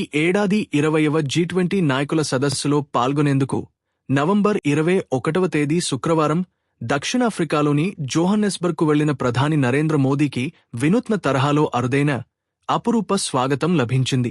ఈ ఏడాది ఇరవయవ జీ ట్వంటీ నాయకుల సదస్సులో పాల్గొనేందుకు నవంబర్ ఇరవై ఒకటవ తేదీ శుక్రవారం దక్షిణాఫ్రికాలోని జోహన్నెస్బర్గ్కు వెళ్ళిన ప్రధాని నరేంద్ర మోదీకి వినూత్న తరహాలో అరుదైన అపురూప స్వాగతం లభించింది.